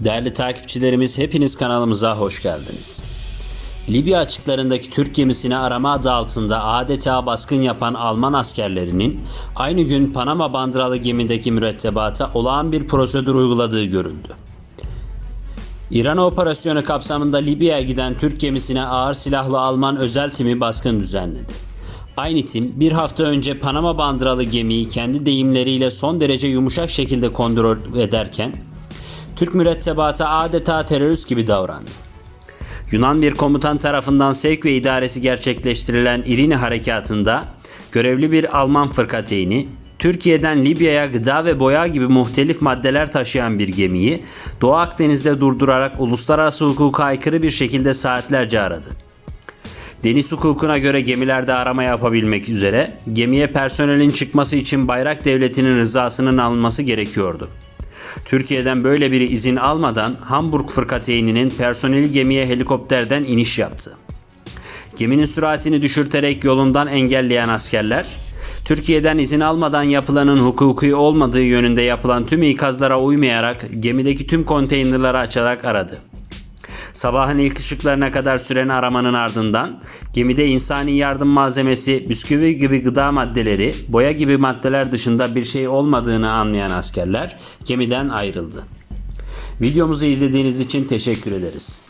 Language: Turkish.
Değerli takipçilerimiz hepiniz kanalımıza hoş geldiniz. Libya açıklarındaki Türk gemisine arama adı altında adeta baskın yapan Alman askerlerinin aynı gün Panama bandıralı gemideki mürettebata olağan bir prosedür uyguladığı görüldü. İran operasyonu kapsamında Libya'ya giden Türk gemisine ağır silahlı Alman özel timi baskın düzenledi. Aynı tim bir hafta önce Panama bandıralı gemiyi kendi deyimleriyle son derece yumuşak şekilde kontrol ederken Türk mürettebatı adeta terörist gibi davrandı. Yunan bir komutan tarafından sevk ve idaresi gerçekleştirilen İrini harekatında görevli bir Alman fırkateyni Türkiye'den Libya'ya gıda ve boya gibi muhtelif maddeler taşıyan bir gemiyi Doğu Akdeniz'de durdurarak uluslararası hukuka aykırı bir şekilde saatlerce aradı. Deniz hukukuna göre gemilerde arama yapabilmek üzere gemiye personelin çıkması için bayrak devletinin rızasının alınması gerekiyordu. Türkiye'den böyle bir izin almadan Hamburg fırkateyninin personeli gemiye helikopterden iniş yaptı. Geminin süratini düşürterek yolundan engelleyen askerler, Türkiye'den izin almadan yapılanın hukuki olmadığı yönünde yapılan tüm ikazlara uymayarak gemideki tüm konteynerları açarak aradı. Sabahın ilk ışıklarına kadar süren aramanın ardından gemide insani yardım malzemesi, bisküvi gibi gıda maddeleri, boya gibi maddeler dışında bir şey olmadığını anlayan askerler gemiden ayrıldı. Videomuzu izlediğiniz için teşekkür ederiz.